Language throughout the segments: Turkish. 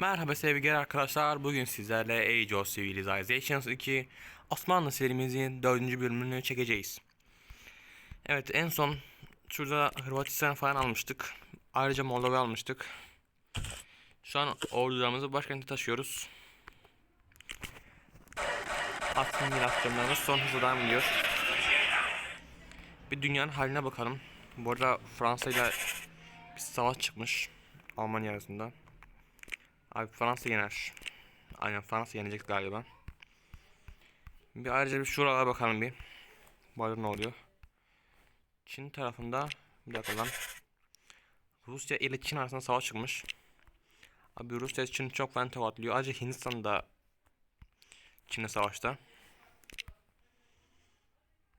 Merhaba sevgili arkadaşlar. Bugün sizlerle Age of Civilizations 2 Osmanlı serimizin 4. bölümünü çekeceğiz. Evet en son şurada Hırvatistan falan almıştık. Ayrıca Moldova almıştık. Şu an ordularımızı başkente taşıyoruz. Asimilasyonlarımız son hızla devam ediyor. Bir dünyanın haline bakalım. Bu arada Fransa ile bir savaş çıkmış. Almanya arasında. Abi Fransa yener. Aynen Fransa yenecek galiba. Bir ayrıca bir şuralara bakalım bir. Arada ne oluyor? Çin tarafında bir dakika lan. Rusya ile Çin arasında savaş çıkmış. Abi Rusya Çin çok fena tokatlıyor. Ayrıca Hindistan da Çin'le savaşta.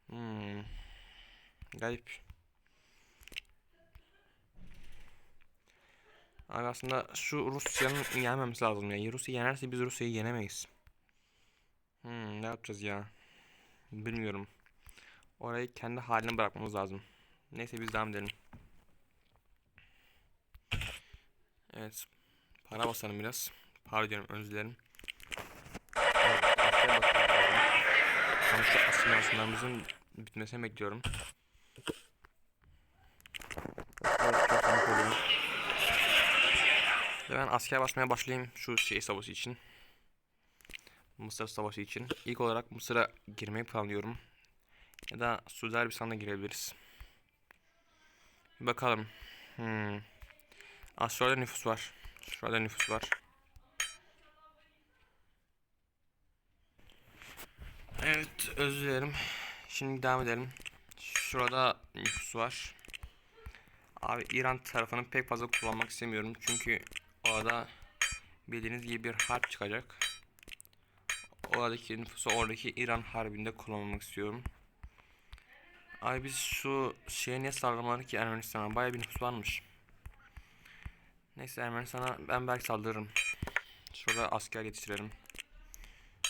Hmm. Garip. Abi aslında şu Rusya'nın yenmemesi lazım ya. Rusya yenerse biz Rusya'yı yenemeyiz. Hmm, ne yapacağız ya? Bilmiyorum. Orayı kendi haline bırakmamız lazım. Neyse biz devam edelim. Evet. Para basalım biraz. Para diyorum özür dilerim. Evet, Asya'ya bakıyorum. Sonuçta asimilasyonlarımızın bitmesini bekliyorum. Evet, çok komik oluyor. Ve ben asker basmaya başlayayım şu şey savaşı için. Mısır savaşı için. İlk olarak Mısır'a girmeyi planlıyorum. Ya da Suudi Arabistan'a girebiliriz. Bakalım. Hmm. Asya'da nüfus var. Şurada nüfus var. Evet özür dilerim. Şimdi devam edelim. Şurada nüfus var. Abi İran tarafını pek fazla kullanmak istemiyorum. Çünkü orada bildiğiniz gibi bir harp çıkacak. Oradaki nüfusu oradaki İran harbinde kullanmak istiyorum. Abi biz şu şeye niye saldırmadık ki Ermenistan'a? Baya bir nüfus varmış. Neyse Ermenistan'a ben belki saldırırım. Şurada asker yetiştirelim.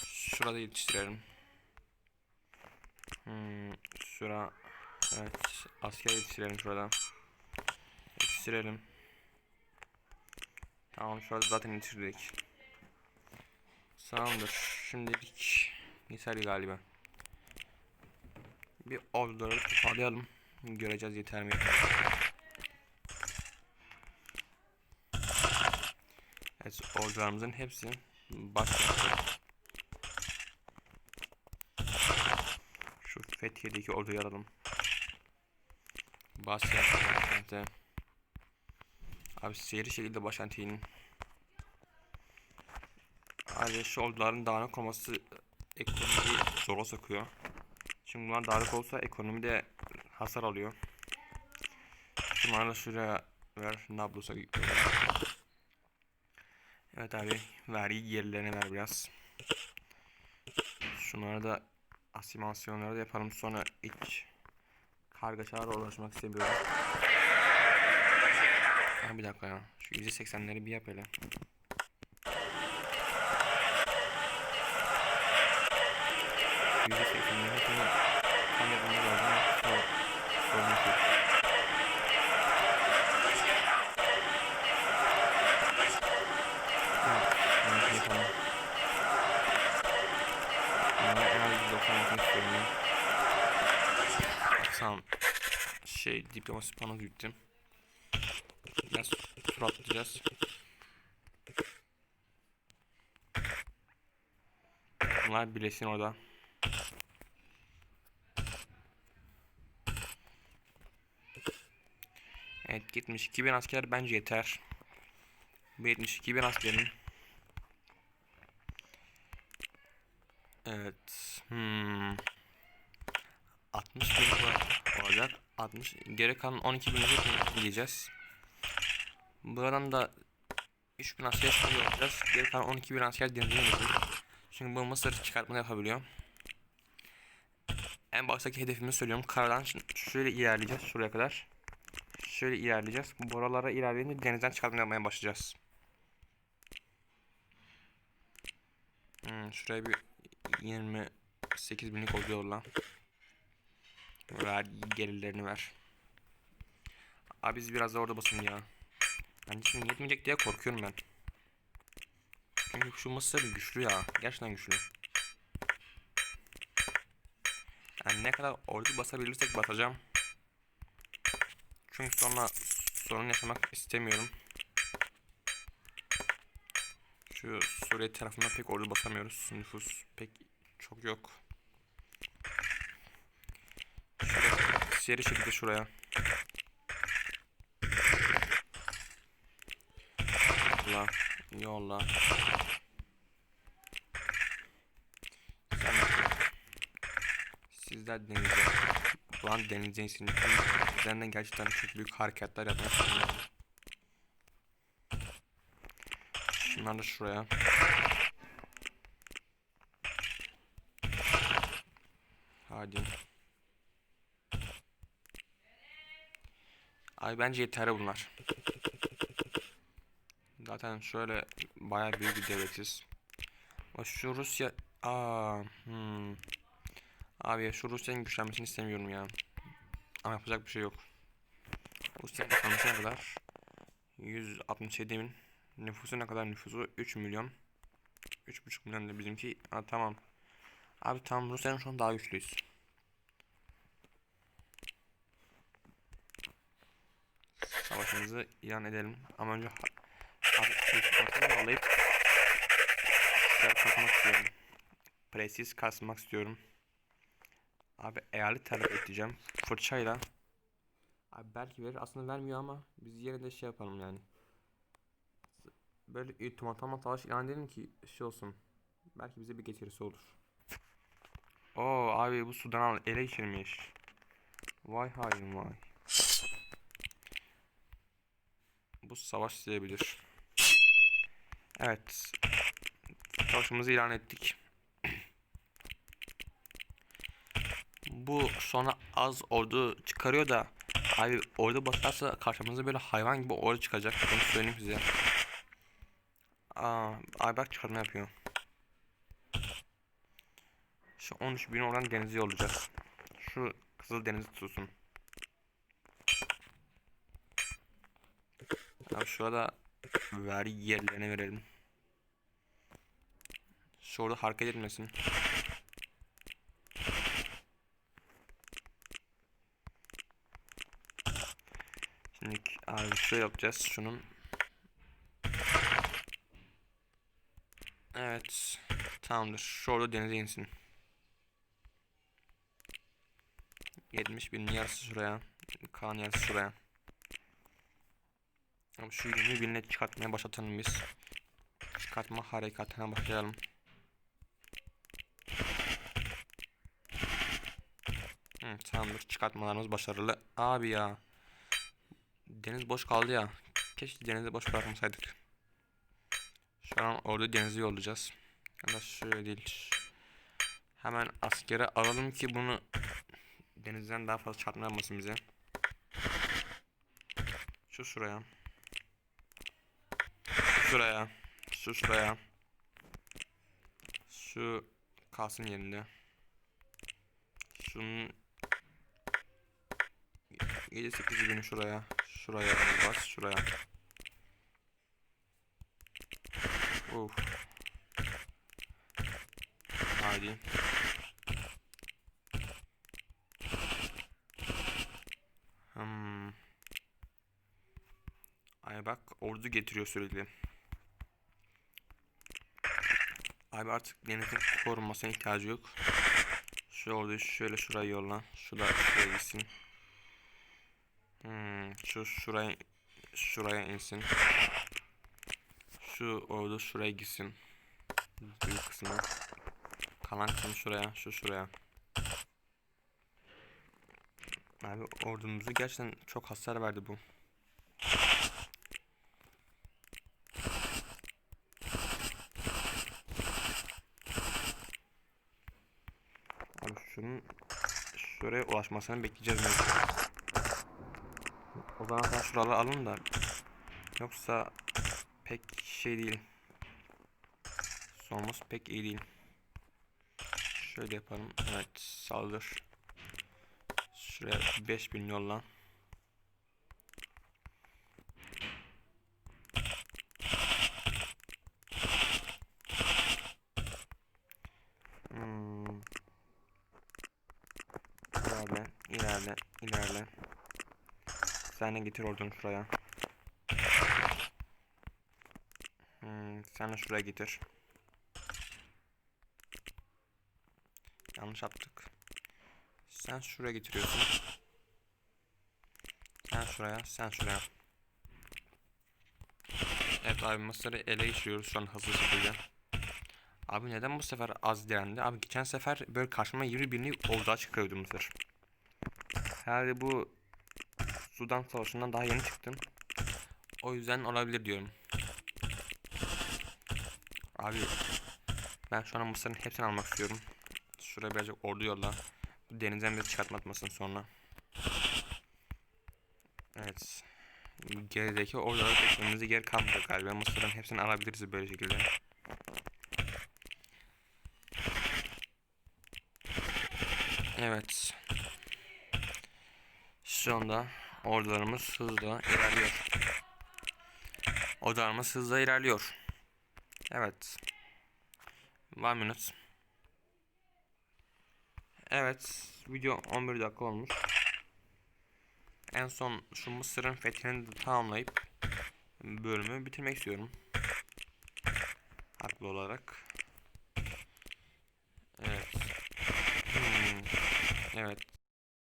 Şurada yetiştirelim. Hmm, şura evet asker yetiştirelim şurada. Yetiştirelim. Tamam şurada zaten yetiştirdik. Tamamdır. Şimdilik yeterli galiba. Bir orduları toparlayalım. Göreceğiz yeter mi yeter. Evet ordularımızın hepsi başlattı. Şu Fethiye'deki orduyu alalım. Başlattı. Abi seyri şekilde başkente inin. Ayrıca şu orduların dağınık olması ekonomiyi zora sokuyor. Şimdi bunlar dağınık olsa ekonomi de hasar alıyor. Şunları da şuraya ver. Nablus'a. Evet abi vergi gerilerine ver biraz. Şunları da asimilasyonları da yapalım sonra iç kargaşalarla uğraşmak istemiyorum. Ha bir dakika ya. Şu %80'leri bir yap hele. %80'leri hepsini tam yapmamız lazım. Sonra sorun yok. Evet, bunu yapalım. Bunlara en az 190 yapmak istiyorum ben. Tamam. Şey diplomasi panosu yuttum. Biraz tur. Bunlar birleşsin orada. Evet gitmiş 2000 asker bence yeter. Bu 72 bin askerin. Evet. Hmm. 60 bin olacak. 60. Geri kalan 12 bin gideceğiz. Buradan da 3000 asker olacağız. Geri kalan 12 bin asker denize gidecek. Çünkü bu Mısır çıkartma yapabiliyor. En baştaki hedefimi söylüyorum. Karadan şöyle ilerleyeceğiz şuraya kadar. Şöyle ilerleyeceğiz. Buralara ilerleyince denizden çıkartma yapmaya başlayacağız. Hmm, şuraya bir 28 binlik oluyor lan. Ver gelirlerini ver. Abi biz biraz da orada basın ya. Şimdi yetmeyecek diye korkuyorum ben. Çünkü şu Mısır güçlü ya. Gerçekten güçlü. Yani ne kadar ordu basabilirsek basacağım. Çünkü sonra sorun yaşamak istemiyorum. Şu Suriye tarafında pek ordu basamıyoruz. Nüfus pek çok yok. Şöyle seri şekilde şuraya. Yolla. Yolla. Sizler denize. Şu an denize insin. Üzerinden gerçekten çok büyük hareketler istiyorum. Şunları da şuraya. Hadi. Ay bence yeterli bunlar. Zaten şöyle bayağı büyük bir devletiz. Şu Rusya... Aa, hmm. Abi şu Rusya'nın güçlenmesini istemiyorum ya. Ama yapacak bir şey yok. Rusya'nın ekonomisi ne kadar? 167 bin. Nüfusu ne kadar nüfusu? 3 milyon. 3,5 milyon da bizimki. Aa, tamam. Abi tamam Rusya'nın şu an daha güçlüyüz. Savaşımızı ilan edelim. Ama önce Abi iltifatını yollayıp Güzel kasmak istiyorum. Presis kasmak istiyorum. Abi eyalet talep edeceğim. Fırçayla. Abi belki verir. Aslında vermiyor ama biz yine de şey yapalım yani. Böyle ultimatom savaş ilan edelim ki şey olsun. Belki bize bir getirisi olur. Oo abi bu Sudan ele geçirmiş. Vay hain vay. Bu savaş silebilir. Evet. Savaşımızı ilan ettik. Bu sonra az ordu çıkarıyor da abi ordu basarsa karşımıza böyle hayvan gibi ordu çıkacak. Bunu söyleyeyim size. Aa, abi bak çıkarma yapıyor. Şu 13 bin oradan denize yollayacağız. Şu Kızıl Denizi tutsun. Abi şurada vergi yerlerine verelim. Şurada hareket etmesin. Şimdi abi şöyle yapacağız şunun. Evet. Tamamdır. Şurada denize insin. 70 bin yarısı şuraya. Kaan yarısı şuraya. Şu 20 binle çıkartmaya başlatalım biz. Çıkartma harekatına başlayalım. Hı, tamamdır. Çıkartmalarımız başarılı. Abi ya. Deniz boş kaldı ya. Keşke denizi boş bırakmasaydık. Şu an orada denizi yollayacağız. Ya da şöyle değil. Hemen askere alalım ki bunu denizden daha fazla çarpma bize. Şu şuraya. Şuraya. Şu şuraya. Şu kalsın yerinde. Şunun 7-8 günü şuraya. Şuraya bas şuraya. Uf. Hadi. Hmm. Ay bak ordu getiriyor sürekli. Abi artık denizin korunmasına ihtiyacı yok. Şu orduyu şöyle şuraya yolla. Şu da şuraya gitsin. Hmm, şu şuraya şuraya insin. Şu ordu şuraya gitsin. Büyük kısmı. Kalan kısmı şuraya, şu şuraya. Abi ordumuzu gerçekten çok hasar verdi bu. Abi şunun şuraya ulaşmasını bekleyeceğiz. O zaman sen şuraları alın da. Yoksa pek şey değil. Sonumuz pek iyi değil. Şöyle yapalım. Evet saldır. Şuraya 5000 yolla. Hmm. İlerle, ilerle, ilerle de getir ordunu şuraya. Hmm, sen şuraya getir. Yanlış yaptık. Sen şuraya getiriyorsun. Sen şuraya, sen şuraya. Evet abi Mısır'ı ele geçiriyoruz şu an hızlı şekilde. Abi neden bu sefer az direndi? Abi geçen sefer böyle karşıma 20 birini orada çıkıyordu Mısır. Herhalde bu Sudan Savaşı'ndan daha yeni çıktım. O yüzden olabilir diyorum. Abi ben şu an Mısır'ın hepsini almak istiyorum. Şuraya birazcık ordu yolla. Bu denizden bir çıkartmasın sonra. Evet. Gerideki orduları beklememize yer kalmayacak galiba. Mısır'ın hepsini alabiliriz böyle şekilde. Evet. Şu anda ordularımız hızla ilerliyor. Ordularımız hızla ilerliyor. Evet. One minute. Evet. Video 11 dakika olmuş. En son şu Mısır'ın fethini de tamamlayıp bölümü bitirmek istiyorum. Haklı olarak. Evet. Hmm. Evet.